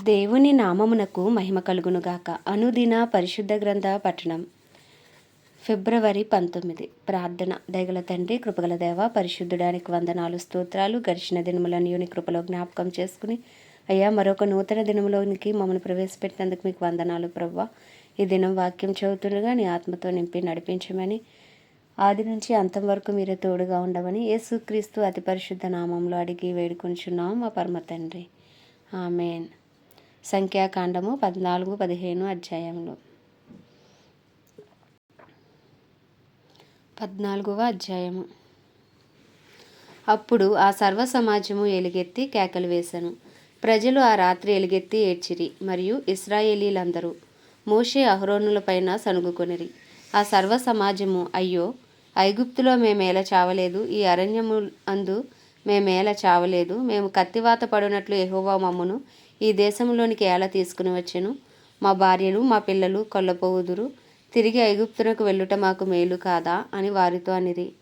దేవుని నామమునకు మహిమ కలుగునుగాక. అనుదిన పరిశుద్ధ గ్రంథ పట్టణం ఫిబ్రవరి పంతొమ్మిది. ప్రార్థన. దయగల తండ్రి కృపగల దేవ పరిశుద్ధుడానికి వందనాలు స్తోత్రాలు గడిచిన దినములన్నీ కృపలో జ్ఞాపకం చేసుకుని అయ్యా మరొక నూతన దినములోనికి మమ్మల్ని ప్రవేశపెట్టినందుకు మీకు వందనాలు ప్రవ్వ. ఈ దినం వాక్యం చదువుతుండగా నీ ఆత్మతో నింపి నడిపించమని ఆది నుంచి అంతం వరకు మీరే తోడుగా ఉండమని యేసుక్రీస్తు అతి పరిశుద్ధ నామంలో అడిగి వేడుకొంచున్నాం మా పరమ తండ్రి. ఆమెన్. సంఖ్యాకాండము పద్నాలుగు పదిహేను అధ్యాయంలో పద్నాలుగవ అధ్యాయము. అప్పుడు ఆ సర్వ సమాజము ఎలుగెత్తి కేకలు వేశాను ప్రజలు ఆ రాత్రి ఎలుగెత్తి ఏడ్చిరి మరియు ఇస్రాయేలీలందరూ మోషే అహరోనులపైన సనుగుకొనిరి ఆ సర్వ సమాజము అయ్యో ఐగుప్తులో మేమేలా చావలేదు ఈ అరణ్యము అందు మేమేల చావలేదు. మేము కత్తివాత పడినట్లు ఎహోవా మమ్మును ఈ దేశంలోనికి ఎలా తీసుకుని వచ్చెను? మా భార్యలు మా పిల్లలు కొల్లపోవుదురు. తిరిగి ఐగుప్తునకు వెళ్ళుట మాకు మేలు కాదా? అని వారితో అనిరి.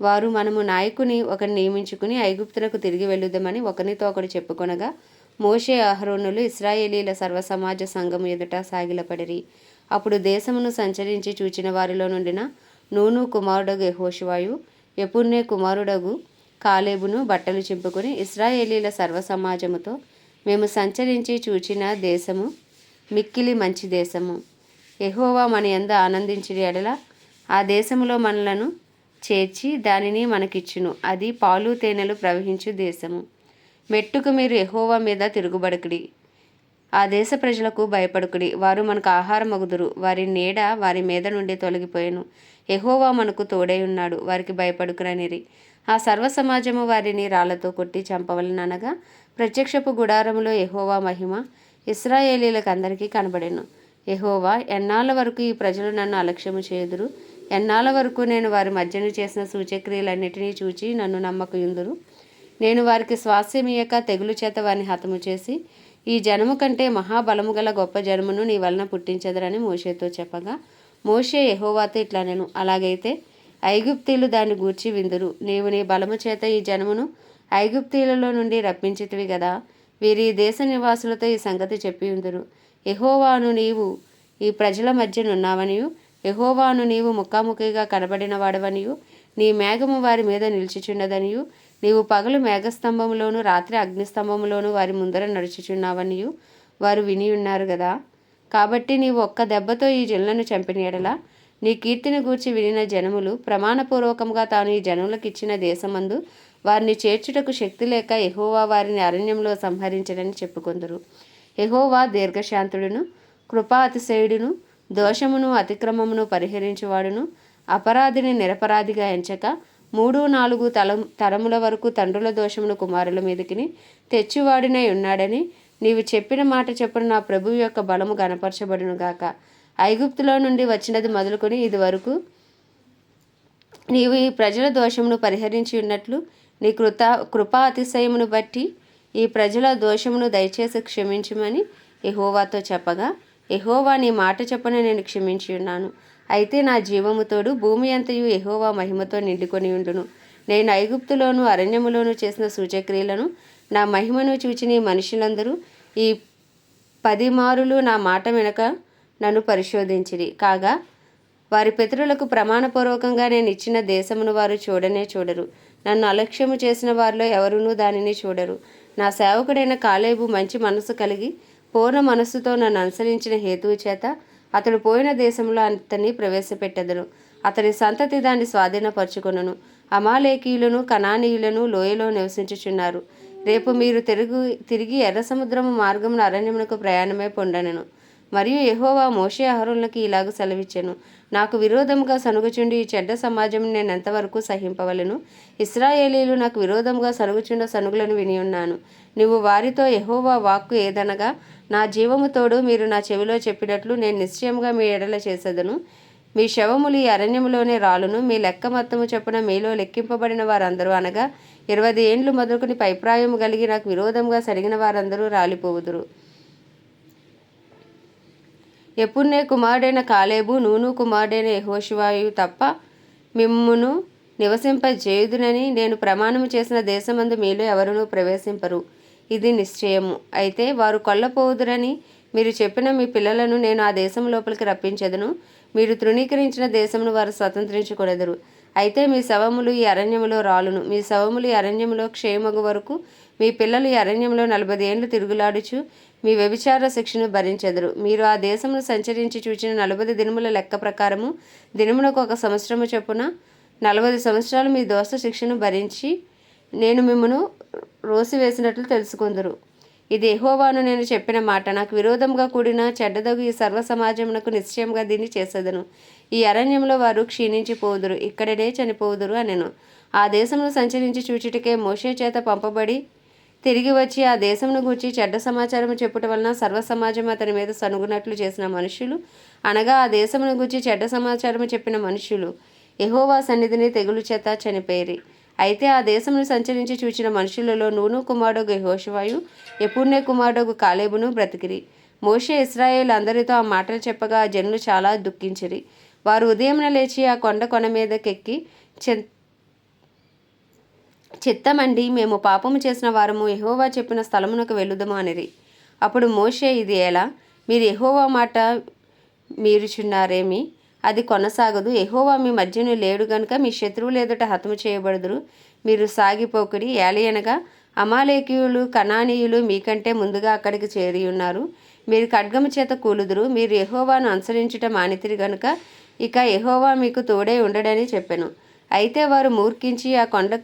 వారు మనము నాయకుని ఒకరిని నియమించుకుని ఐగుప్తునకు తిరిగి వెళ్ళుదామని ఒకరితో ఒకడు చెప్పుకొనగా మోషే అహరోనులు ఇస్రాయేలీల సర్వసమాజ సంఘం ఎదుట సాగిలపడిరి. అప్పుడు దేశమును సంచరించి చూచిన వారిలో నుండిన నూను కుమారుడగు యహోషివాయు ఎపున్నే కుమారుడగు కాలేబును బట్టలు చింపుకొని ఇస్రాయేలీల సర్వసమాజముతో మేము సంచరించి చూచిన దేశము మిక్కిలి మంచి దేశము. ఎహోవా మన యందు ఆనందించిన ఎడల ఆ దేశములో మనలను చేర్చి దానిని మనకిచ్చును. అది పాలు తేనెలు ప్రవహించు దేశము. మెట్టుకు మీరు ఎహోవా మీద తిరుగుబడకుడి. ఆ దేశ ప్రజలకు భయపడుకుడి. వారు మనకు ఆహారం అగుదురు వారి నీడ వారి మీద నుండి తొలగిపోయాను. ఎహోవా మనకు తోడై ఉన్నాడు. వారికి భయపడుకురనిరి ఆ సర్వ సమాజము వారిని రాళ్ళతో కొట్టి చంపవలననగా ప్రత్యక్షపు గుడారములో ఎహోవా మహిమ ఇస్రాయేలీలకు అందరికీ కనబడెను. ఎహోవా ఎన్నాళ్ళ వరకు ఈ ప్రజలు నన్ను అలక్ష్యము చేయుదురు? ఎన్నాళ్ళ వరకు నేను వారి మధ్యను చేసిన సూచక్రియలన్నిటినీ చూచి నన్ను నమ్మకయుందురు? నేను వారికి స్వాస్యమియక తెగులు చేత వారిని హతము చేసి ఈ జనము కంటే మహాబలము గల గొప్ప జనమును నీ వలన పుట్టించదరని మోషేతో చెప్పగా మోషే ఎహోవాతో ఇట్లా నేను అలాగైతే ఐగుప్తీలు దాన్ని గూర్చి విందురు. నీవు నీ బలము చేత ఈ జనమును ఐగుప్తీలలో నుండి రప్పించితివి కదా వీరి దేశ నివాసులతో ఈ సంగతి చెప్పి ఉందురు. ఎహోవాను నీవు ఈ ప్రజల మధ్యనున్నావనియు ఎహోవాను నీవు ముఖాముఖిగా కనబడిన వాడవనియు నీ మేఘము వారి మీద నిలిచిచున్నదనియు. నీవు పగలు మేఘస్తంభములోను రాత్రి అగ్నిస్తంభములోను వారి ముందర నడుచుచున్నావనియు. వారు విని ఉన్నారు కదా కాబట్టి నీవు ఒక్క దెబ్బతో ఈ జిల్లను చంపిన నీ కీర్తిని గూర్చి వినిన జనములు ప్రమాణపూర్వకంగా తాను ఈ జనములకు ఇచ్చిన దేశమందు వారిని చేర్చుటకు శక్తి లేక ఎహోవా వారిని అరణ్యంలో సంహరించడని చెప్పుకొందురు. ఎహోవా దీర్ఘశాంతుడును కృపా అతిశయుడును దోషమును అతిక్రమమును పరిహరించువాడును. అపరాధిని నిరపరాధిగా ఎంచక మూడు నాలుగు తల తరముల వరకు తండ్రుల దోషమును కుమారుల మీదకిని తెచ్చివాడినై ఉన్నాడని నీవు చెప్పిన మాట చెప్పున నా ప్రభువు యొక్క బలము గనపరచబడునుగాక ఐగుప్తులో నుండి వచ్చినది మొదలుకొని ఇది వరకు. నీవు ఈ ప్రజల దోషమును పరిహరించి ఉన్నట్లు నీ కృత కృపా అతిశయమును బట్టి ఈ ప్రజల దోషమును దయచేసి క్షమించమని ఎహోవాతో చెప్పగా ఎహోవా నీ మాట చెప్పన నేను క్షమించి ఉన్నాను. అయితే నా జీవముతోడు భూమి అంతయు ఎహోవా మహిమతో నిండుకొని ఉండును. నేను ఐగుప్తులోను అరణ్యములోను చేసిన సూచక్రియలను నా మహిమను చూచి నీ మనుషులందరూ ఈ పది మారులు నా మాట వెనక నన్ను పరిశోధించిరి. కాగా వారి పితరులకు ప్రమాణపూర్వకంగా నేను ఇచ్చిన దేశమును వారు చూడనే చూడరు. నన్ను అలక్ష్యము చేసిన వారిలో ఎవరునూ దానిని చూడరు. నా సేవకుడైన కాలేబు మంచి మనసు కలిగి పూర్ణ మనస్సుతో నన్ను అనుసరించిన హేతువు చేత అతడు పోయిన దేశంలో అతన్ని ప్రవేశపెట్టెదను అతని సంతతి దాన్ని స్వాధీనపరచుకొనును. అమాలేకీయులను కనానీయులను లోయలో నివసించుచున్నారు. రేపు మీరు తిరుగు తిరిగి ఎర్ర సముద్రము మార్గమున అరణ్యమునకు ప్రయాణమే పొండనెను మరియు యహోవా మోషే అహరులకి ఇలాగ సెలవిచ్చెను. నాకు విరోధంగా సనుగుచుండి ఈ చెడ్డ సమాజం నేను ఎంతవరకు సహింపవలను? ఇస్రాయేలీలు నాకు విరోధంగా సనుగుచుండ సనుగులను విని ఉన్నాను. నువ్వు వారితో యహోవా వాక్కు ఏదనగా నా జీవము తోడు మీరు నా చెవిలో చెప్పినట్లు నేను నిశ్చయంగా మీ ఎడల చేసేదను. మీ శవములు ఈ అరణ్యములోనే రాలును. మీ లెక్క మొత్తము చొప్పున మీలో లెక్కింపబడిన వారందరూ అనగా ఇరవై ఏండ్లు మొదలుకుని పైప్రాయం కలిగి నాకు విరోధంగా సరిగిన వారందరూ రాలిపోవుదురు. ఎప్పుడే కుమారుడైన కాలేబు నూను కుమారుడైన యెహోషువాయు తప్ప మిమ్మును నివసింపజేయుదునని నేను ప్రమాణము చేసిన దేశమందు మీలో ఎవరునూ ప్రవేశింపరు. ఇది నిశ్చయము. అయితే వారు కొల్లపోవుదురని మీరు చెప్పిన మీ పిల్లలను నేను ఆ దేశం లోపలికి రప్పించెదను. మీరు తృణీకరించిన దేశమును వారు స్వతంత్రించుకొనెదరు. అయితే మీ శవములు ఈ అరణ్యములో రాలును. మీ శవములు ఈ అరణ్యములో క్షేమగు వరకు మీ పిల్లలు ఈ అరణ్యంలో నలభై ఏండ్లు తిరుగులాడుచు మీ వ్యభిచార శిక్షను భరించెదరు. మీరు ఆ దేశమును సంచరించి చూచిన నలభై దినముల లెక్క ప్రకారము దినమునకు ఒక సంవత్సరము చొప్పున నలభై సంవత్సరాలు మీ దోష శిక్షను భరించి నేను మిమ్మను రోసివేసినట్లు తెలుసుకుందరు. ఇది ఎహోవాను నేను చెప్పిన మాట. నాకు విరోధంగా కూడిన చెడ్డదగు ఈ సర్వ సమాజమునకు నిశ్చయంగా దీన్ని చేసేదను. ఈ అరణ్యంలో వారు క్షీణించిపోదురు. ఇక్కడనే చనిపోదురు అనెను. ఆ దేశంలో సంచరించి చూచుటకే మోషే చేత పంపబడి తిరిగి వచ్చి ఆ దేశమును గూర్చి చెడ్డ సమాచారం చెప్పుట వలన సర్వ సమాజం అతని మీద సనుగునట్లు చేసిన మనుషులు. అనగా ఆ దేశమును గూర్చి చెడ్డ సమాచారం చెప్పిన మనుషులు. ఎహోవా సన్నిధిని తెగులు చేత చనిపోయిరి. అయితే ఆ దేశమును సంచరించి చూచిన మనుషులలో నూను కుమారుడు యెహోషువాయు ఎపుణ్య కుమారుడు కాలేబును బ్రతికిరి. మోషే ఇస్రాయేల్ అందరితో ఆ మాటలు చెప్పగా ఆ జనులు చాలా దుఃఖించిరి. వారు ఉదయమున లేచి ఆ కొండ కొన మీదకెక్కి చె- చిత్తమండి మేము పాపము చేసిన వారము ఎహోవా చెప్పిన స్థలమునకు వెళ్ళుదము అనిరి. అప్పుడు మోషే ఇది ఎలా? మీరు ఎహోవా మాట మీరుచున్నారేమి? అది కొనసాగదు. ఎహోవా మీ మధ్యను లేడు గనుక మీ శత్రువులు ఎదుట హతము చేయబడుదురు. మీరు సాగిపోకుడి. ఏలయనగా అమాలేకీయులు కణానీయులు మీకంటే ముందుగా అక్కడికి చేరి ఉన్నారు మీరు ఖడ్గము చేత కూలుదురు. మీరు ఎహోవాను అనుసరించుట మానితిరి గనుక ఇక ఎహోవా మీకు తోడే ఉండడని చెప్పెను. అయితే వారు మూర్ఖించి ఆ కొండ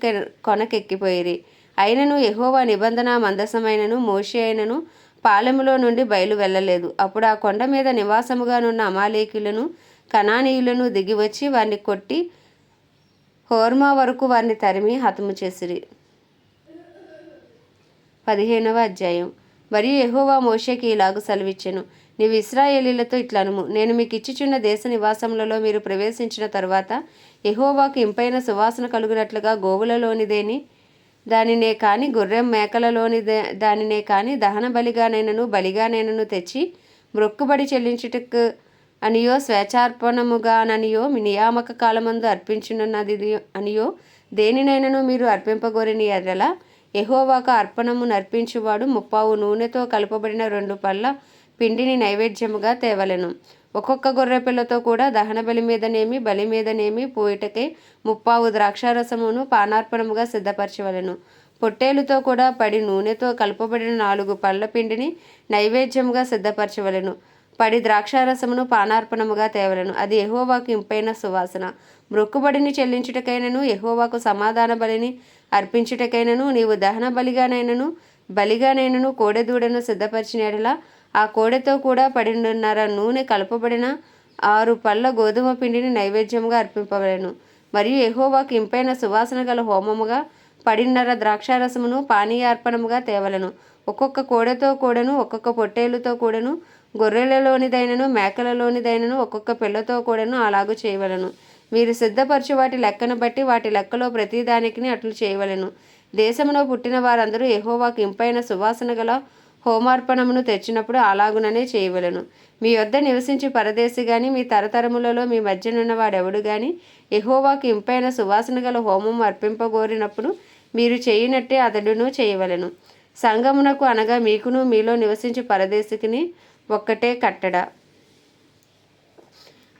కొనకెక్కిపోయిరి. అయినను ఎహోవా నిబంధన మందసమైనను మోషే అయినను పాలెములో నుండి బయలు వెళ్ళలేదు. అప్పుడు ఆ కొండ మీద నివాసముగానున్న అమాలేకులను కణానీయులను దిగివచ్చి వారిని కొట్టి హోర్మా వరకు వారిని తరిమి హతము చేసిరి. పదిహేనవ అధ్యాయం. మరియు ఎహోవా మోషేకి ఇలాగు సెలవిచ్చెను. నీవు ఇస్రాయేలీలతో ఇట్లనుము. నేను మీకు ఇచ్చిచున్న దేశ నివాసములలో మీరు ప్రవేశించిన తరువాత ఎహోవాకు ఇంపైన సువాసన కలుగునట్లుగా గోవులలోనిదేని? దానినే కాని గుర్రెం మేకలలోనిదే దానినే కాని దహన బలిగానైనను బలిగానైనను తెచ్చి మ్రొక్కుబడి చెల్లించుటకు అనియో స్వేచ్ఛార్పణముగాననియో మీ నియామక కాలమందు అర్పించున్నది అనియో. దేనినైనను మీరు అర్పింపగోరిని ఎర్రల? ఎహోవాకు అర్పణము నర్పించువాడు ముప్పావు నూనెతో కలపబడిన రెండు పళ్ళ పిండిని నైవేద్యముగా తేవలెను. ఒక్కొక్క గొర్రె పిల్లతో కూడా దహన బలి మీదనేమి బలి మీదనేమి పోయిటకై ముప్పావు ద్రాక్షారసమును పానార్పణముగా సిద్ధపరచవలెను. పొట్టేలుతో కూడా పడి నూనెతో కలపబడిన నాలుగు పళ్ళ పిండిని నైవేద్యముగా సిద్ధపరచవలెను. పడి ద్రాక్షారసమును పానార్పణముగా తేవలను. అది ఎహోవాకు ఇంపైన సువాసన. మృక్కుబడిని చెల్లించుటకైనను ఎహోవాకు సమాధాన బలిని అర్పించుటకైనను నీవు దహన బలిగానైనను బలిగానైనను కోడెదూడను సిద్ధపరిచిన ఎడలా ఆ కోడెతో కూడా పడినర నూనె కలపబడిన ఆరు పళ్ళ గోధుమ పిండిని నైవేద్యముగా అర్పింపబడను మరియు ఎహోవాకు ఇంపైన సువాసన గల హోమముగా పడిన్నర ద్రాక్షారసమును పానీయార్పణముగా తేవలను. ఒక్కొక్క కోడెతో కూడాను ఒక్కొక్క పొట్టేలుతో కూడాను గొర్రెలలోనిదైనను మేకలలోనిదైనను ఒక్కొక్క పిల్లతో కూడాను అలాగు చేయవలను. మీరు సిద్ధపరచు వాటి లెక్కను బట్టి వాటి లెక్కలో ప్రతిదానికి అట్లు చేయవలెను. దేశంలో పుట్టిన వారందరూ ఎహోవాకి ఇంపైన సువాసన గల హోమార్పణమును తెచ్చినప్పుడు అలాగుననే చేయవలెను. మీ వద్ద నివసించి పరదేశి గాని మీ తరతరములలో మీ మధ్యనున్న వాడెవడు గాని ఎహోవాకి ఇంపైన సువాసన గల హోమం అర్పింపగోరినప్పుడు మీరు చేయనట్టే అతడును చేయవలెను. సంగమునకు అనగా మీకును మీలో నివసించి పరదేశికిని ఒక్కటే కట్టడ.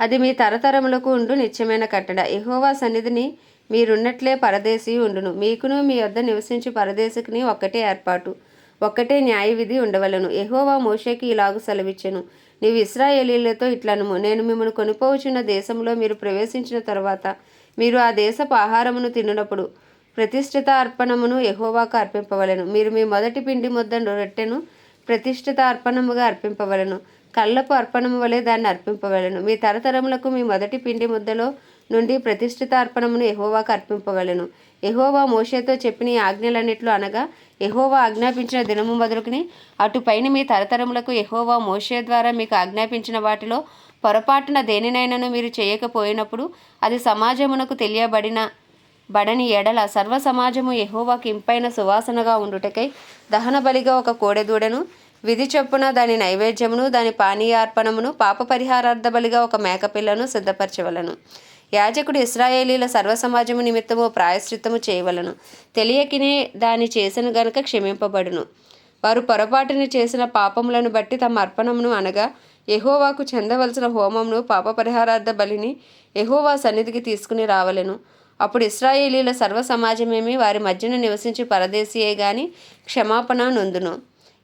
అది మీ తరతరములకు ఉండు నిత్యమైన కట్టడ. ఎహోవా సన్నిధిని మీరున్నట్లే పరదేశీ ఉండును. మీకును మీ వద్ద నివసించి పరదేశికిని ఒక్కటే ఏర్పాటు ఒక్కటే న్యాయ విధి ఉండవలను. ఎహోవా మోషేకి ఇలాగు సెలవిచ్చెను. నీవు ఇస్రాయేలీలతో ఇట్లనుము. నేను మిమ్మల్ని కొనిపోవచున్న దేశంలో మీరు ప్రవేశించిన తర్వాత మీరు ఆ దేశపు ఆహారమును తినునప్పుడు ప్రతిష్ఠిత అర్పణమును ఎహోవాకు అర్పింపవలను. మీరు మీ మొదటి పిండి ముద్దను రొట్టెను ప్రతిష్ఠిత అర్పణముగా అర్పింపవలను. కళ్ళపు అర్పణము వలె దాన్ని అర్పింపవలను. మీ తరతరములకు మీ మొదటి పిండి ముద్దలో నుండి ప్రతిష్ఠిత అర్పణమును ఎహోవాకు అర్పింపవలను. ఎహోవా మోషేతో చెప్పిన ఆజ్ఞలన్నిట్లు అనగా ఎహోవా ఆజ్ఞాపించిన దినము మొదలుకుని అటుపైన మీ తరతరములకు ఎహోవా మోషే ద్వారా మీకు ఆజ్ఞాపించిన వాటిలో పొరపాటున దేనినైనాను మీరు చేయకపోయినప్పుడు అది సమాజమునకు తెలియబడిన బడని ఎడల సర్వ సమాజము యెహోవాకి ఇంపైన సువాసనగా ఉండుటకై దహన బలిగా ఒక కోడెదూడను. విధి చొప్పున దాని నైవేద్యమును దాని పానీయార్పణమును పాప పరిహారార్థ బలిగా ఒక మేకపిల్లను సిద్ధపరచవలను. యాజకుడు ఇస్రాయేలీల సర్వ సమాజము నిమిత్తము ప్రాయశ్చిత్తము చేయవలను. తెలియకినే దాని చేసిన గనుక క్షమింపబడును. వారు పొరపాటున చేసిన పాపములను బట్టి తమ అర్పణమును అనగా ఎహోవాకు చెందవలసిన హోమమును పాప పరిహారార్థ బలిని ఎహోవా సన్నిధికి తీసుకుని రావలెను. అప్పుడు ఇస్రాయేలీల సర్వ సమాజమేమి వారి మధ్యన నివసించి పరదేశీయే గాని క్షమాపణ నొందును.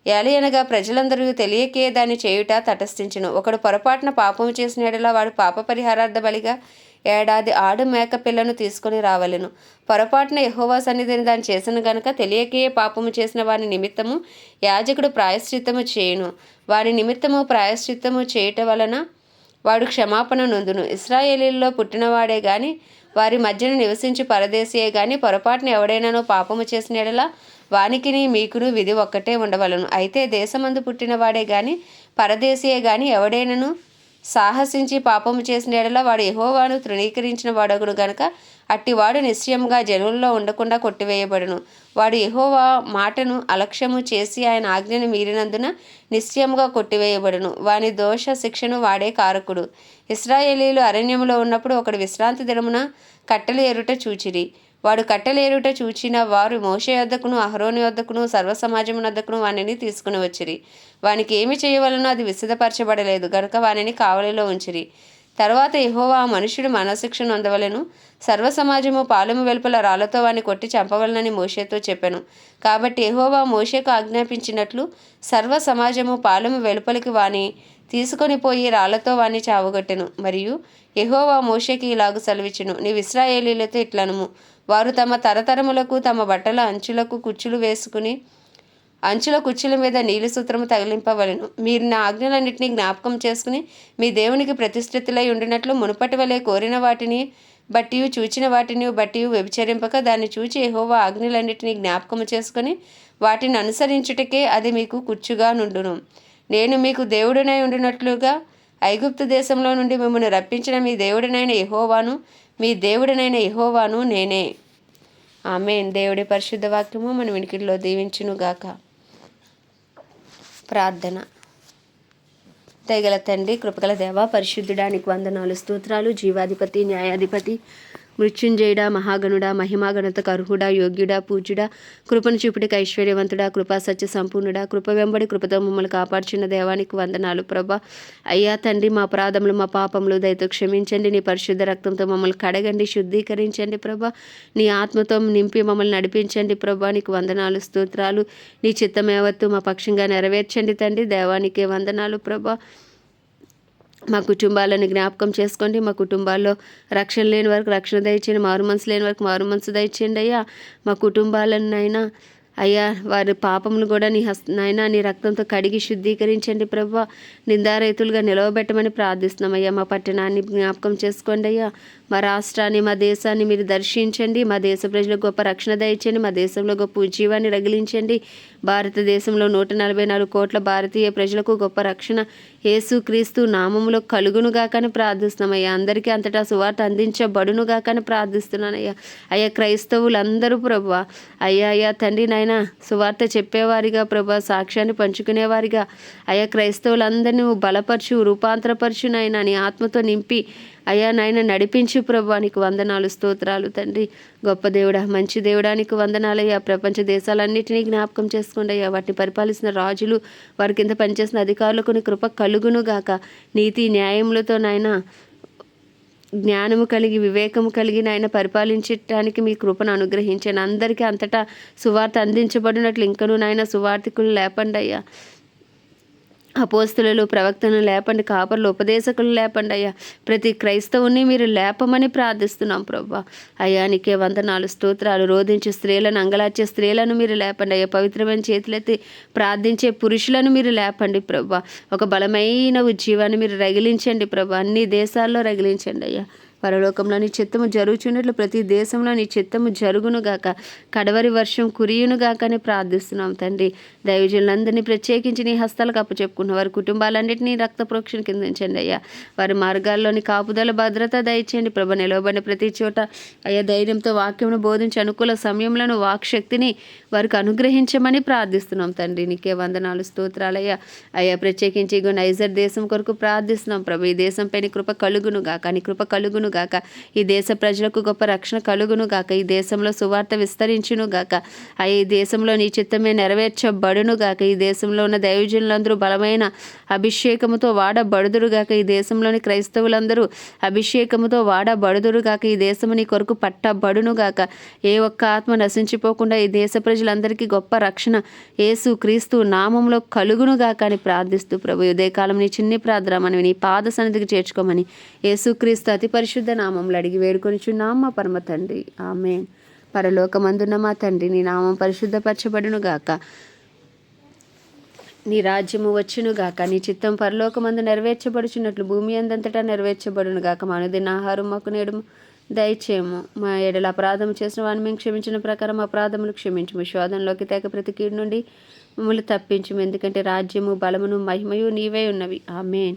ఏలయనగా ప్రజలందరూ తెలియకే దాన్ని చేయుట తటస్థించును. ఒకడు పొరపాటున పాపము చేసిన ఎడల వాడు పాప పరిహారార్థ బలిగా ఏడాది ఆడు మేక పిల్లను తీసుకొని రావలెను. పొరపాటున యహోవా సన్నిధిని దాన్ని చేసిన గనుక తెలియకే పాపము చేసిన వారి నిమిత్తము యాజకుడు ప్రాయశ్చిత్తము చేయును. వారి నిమిత్తము ప్రాయశ్చిత్తము చేయుట వలన వాడు క్షమాపణ నొందును. ఇస్రాయేలీల్లో పుట్టినవాడే గాని వారి మధ్యన నివసించి పరదేశీయే గాని పొరపాటున ఎవడైనానో పాపము చేసిన ఎడలా వానికిని మీకును విధి ఒక్కటే ఉండవలను. అయితే దేశమందు పుట్టినవాడే గాని పరదేశీయే గాని ఎవడైనను సాహసించి పాపము చేసిన ఎడల వాడు యహోవాను తృణీకరించిన వాడగుడు గనక అట్టివాడు నిశ్చయంగా జనుల్లో ఉండకుండా కొట్టివేయబడును. వాడు యహోవా మాటను అలక్ష్యము చేసి ఆయన ఆజ్ఞను మీరినందున నిశ్చయముగా కొట్టివేయబడును. వాని దోష శిక్షను వాడే కారకుడు. ఇస్రాయేలీలు అరణ్యములో ఉన్నప్పుడు ఒకడు విశ్రాంతి దినమున కట్టెలు ఎరుట చూచిరి. వాడు కట్టెలేరుట చూచిన వారు మోషే వద్దకును అహరోని వద్దకును సర్వసమాజము వద్దకును వానిని తీసుకుని వచ్చిరి. వానికి ఏమి చేయవలనో అది విశదపరచబడలేదు గనుక వానిని కావలిలో ఉంచిరి. తర్వాత యెహోవా మనుషుడు మనశిక్ష నొందవలెను సర్వ సమాజము పాలెము వెలుపల రాళ్ళతో వాని కొట్టి చంపవలనని మోషేతో చెప్పాను. కాబట్టి ఎహోవా మోషేకు ఆజ్ఞాపించినట్లు సర్వ సమాజము పాలెము వెలుపలికి వాని తీసుకొని పోయి రాళ్ళతో వాని చావగొట్టెను. మరియు యెహోవా మోషేకి ఇలాగు సెలవిచ్చును. నీవు ఇస్రాయేలీలతో ఇట్లనుము. వారు తమ తరతరములకు తమ బట్టల అంచులకు కుచ్చులు వేసుకుని అంచుల కుర్చీల మీద నీలి సూత్రము తగిలింపవలెను. మీరు నా ఆజ్ఞలన్నింటినీ జ్ఞాపకం చేసుకుని మీ దేవునికి ప్రతిష్ఠితులై ఉండినట్లు మునుపటి వలె కోరిన వాటిని బట్టి చూచిన వాటిని బట్టి వ్యభిచరింపక దాన్ని చూచి ఎహోవా ఆజ్ఞలన్నింటినీ జ్ఞాపకము చేసుకుని వాటిని అనుసరించుటకే అది మీకు కుచ్చుగా నుండును. నేను మీకు దేవుడినై ఉండినట్లుగా ఐగుప్తు దేశంలో నుండి మిమ్మల్ని రప్పించిన మీ దేవుడినైన ఎహోవాను మీ దేవుడినైన ఎహోవాను నేనే. ఆమె దేవుడి పరిశుద్ధ వాక్యము మన వినికిడిలో దీవించునుగాక. ప్రార్థన. దయగల తండ్రి కృపగల దేవ పరిశుద్ధుడానికి వందనాలు స్తోత్రాలు జీవాధిపతి న్యాయాధిపతి మృత్యుంజయుడా మహాగణుడా మహిమాగణతకు అర్హుడా యోగ్యుడా పూజ్యుడా కృపను చూపుడికి ఐశ్వర్యవంతుడా కృపా సత్య సంపూర్ణుడా కృప వెంబడి కృపతో మమ్మల్ని కాపాడుచున్న దేవానికి వందనాలు. ప్రభా అయ్యా తండ్రి మా అపరాధములు మా పాపములు దయతో క్షమించండి. నీ పరిశుద్ధ రక్తంతో మమ్మల్ని కడగండి శుద్ధీకరించండి. ప్రభా నీ ఆత్మతో నింపి మమ్మల్ని నడిపించండి. ప్రభా నీకు వందనాలు స్తోత్రాలు. నీ చిత్తమేవత్తు మా పక్షంగా నెరవేర్చండి తండ్రి. దేవానికే వందనాలు ప్రభా. మా కుటుంబాలను జ్ఞాపకం చేసుకోండి. మా కుటుంబాల్లో రక్షణ లేని వరకు రక్షణ దయచేయండి. మారు మనసు లేని వరకు మారు మనసు దయచేయండి అయ్యా. మా కుటుంబాలను అయినా అయ్యా వారి పాపములు కూడా నీ హస్త నాయనా నీ రక్తంతో కడిగి శుద్ధీకరించండి ప్రభు. నిందారైతులుగా నిలవబెట్టమని ప్రార్థిస్తున్నాం అయ్యా. మా పట్టణాన్ని జ్ఞాపకం చేసుకోండి అయ్యా. మా రాష్ట్రాన్ని మా దేశాన్ని మీరు దర్శించండి. మా దేశ ప్రజలకు గొప్ప రక్షణ దయచండి మా దేశంలో గొప్ప ఉజ్జీవాన్ని రగిలించండి. భారతదేశంలో నూట నలభై నాలుగు కోట్ల భారతీయ ప్రజలకు గొప్ప రక్షణ యేసుక్రీస్తు నామములో కలుగునుగాకని ప్రార్థిస్తున్నామయ్యా. అందరికీ అంతటా సువార్త అందించబడునుగాకని ప్రార్థిస్తున్నానయ్యా. అయ్యా క్రైస్తవులందరూ ప్రభా అయ్యా అయ్యా తండ్రి నాయన సువార్త చెప్పేవారిగా ప్రభా సాక్ష్యాన్ని పంచుకునేవారిగా. అయ్యా క్రైస్తవులందరినీ బలపరచు రూపాంతరపరచు నాయన నీ ఆత్మతో నింపి అయ్యా నాయన నడిపించు ప్రభా నీకు వందనాలు స్తోత్రాలు తండ్రి. గొప్ప దేవుడా మంచి దేవుడానికి వందనాలయ్యా. ప్రపంచ దేశాలన్నింటినీ జ్ఞాపకం చేసుకోండి అయ్యా వాటిని పరిపాలిస్తున్న రాజులు వారి కింద పనిచేసిన అధికారులకు నీ కృప కలుగును గాక. నీతి న్యాయములతో నాయన జ్ఞానము కలిగి వివేకము కలిగి నాయన పరిపాలించటానికి మీ కృపను అనుగ్రహించాను అందరికీ అంతటా సువార్త అందించబడినట్లు ఇంకనూ నాయన సువార్థికులు లేపండి అయ్యా అపోస్తులు ప్రవక్తను లేపండి కాపర్లు ఉపదేశకులు లేపండి అయ్యా. ప్రతి క్రైస్తవుని మీరు లేపమని ప్రార్థిస్తున్నాం ప్రభా. అయ్యా నీకే వందనాలు స్తోత్రాలు. రోధించే స్త్రీలను అంగలార్చే స్త్రీలను మీరు లేపండి అయ్యా. పవిత్రమైన చేతులెత్తి ప్రార్థించే పురుషులను మీరు లేపండి ప్రభా. ఒక బలమైన ఉజ్జీవాన్ని మీరు రగిలించండి ప్రభా. అన్ని దేశాల్లో రగిలించండి అయ్యా. పరలోకంలో నీ చిత్తము జరుగుచున్నట్లు ప్రతి దేశంలో నీ చిత్తము జరుగునుగాక కడవరి వర్షం కురియునుగాక అని ప్రార్థిస్తున్నాం తండ్రి. దైవజనులందరినీ ప్రత్యేకించి నీ హస్తాలకు అప్పచెప్పుకున్న వారి కుటుంబాలన్నింటినీ రక్త ప్రోక్షణ కింద ఉంచండి అయ్యా. వారి మార్గాల్లోని కాపుదల భద్రత దయచేయండి. ప్రభ నిలవబడిన ప్రతి చోట అయ్యా ధైర్యంతో వాక్యమును బోధించి అనుకూల సమయంలో వాక్శక్తిని వారికి అనుగ్రహించమని ప్రార్థిస్తున్నాం తండ్రి. నీకే వందనాలు స్తోత్రాలయ్యా అయ్యా. ప్రత్యేకించి నైజర్ దేశం కొరకు ప్రార్థిస్తున్నాం. ప్రభు ఈ దేశంపై నీ కృప కలుగును గాక. నీ కృప కలుగును గాక. ఈ దేశ ప్రజలకు గొప్ప రక్షణ కలుగును గాక. ఈ దేశంలో సువార్త విస్తరించును గాక. ఈ దేశంలో నీ చిత్తమే నెరవేర్చబడును గాక. ఈ దేశంలో ఉన్న దైవజనులందరూ బలమైన అభిషేకముతో వాడబడుదురు గాక. ఈ దేశంలోని క్రైస్తవులందరూ అభిషేకముతో వాడబడుదురు గాక. ఈ దేశము నీ కొరకు పట్టబడును గాక. ఏ ఒక్క ఆత్మ నశించిపోకుండా ఈ దేశ ప్రజలందరికీ గొప్ప రక్షణ యేసు క్రీస్తు నామంలో కలుగును గాక అని ప్రార్థిస్తూ ప్రభు. ఉదయకాలం నీ చిన్ని ప్రార్థన మనవి నీ పాద సన్నిధికి చేర్చుకోమని యేసుక్రీస్తు అతి పరిశుద్ధ నామంలో అడిగి వేడుకొనిచున్నాం మా పరమ తండ్రి. ఆమె పరలోకమందున్న మా తండ్రి నీ నామం పరిశుద్ధపరచబడును గాక. నీ రాజ్యము వచ్చును గాక. నీ చిత్తం పరలోకమందు నెరవేర్చబడుచున్నట్లు భూమి అందంతటా నెరవేర్చబడును గాక. మా ఆహారం మాకు నేడు దయచేయము. మా ఎడల అపరాధం చేసిన వారిని మేము క్షమించిన ప్రకారం అపరాధములు క్షమించము. శోధనలోకి తేక ప్రతి కీడు నుండి మమ్మల్ని తప్పించము. ఎందుకంటే రాజ్యము బలమును మహిమయు నీవే ఉన్నవి. ఆమెన్.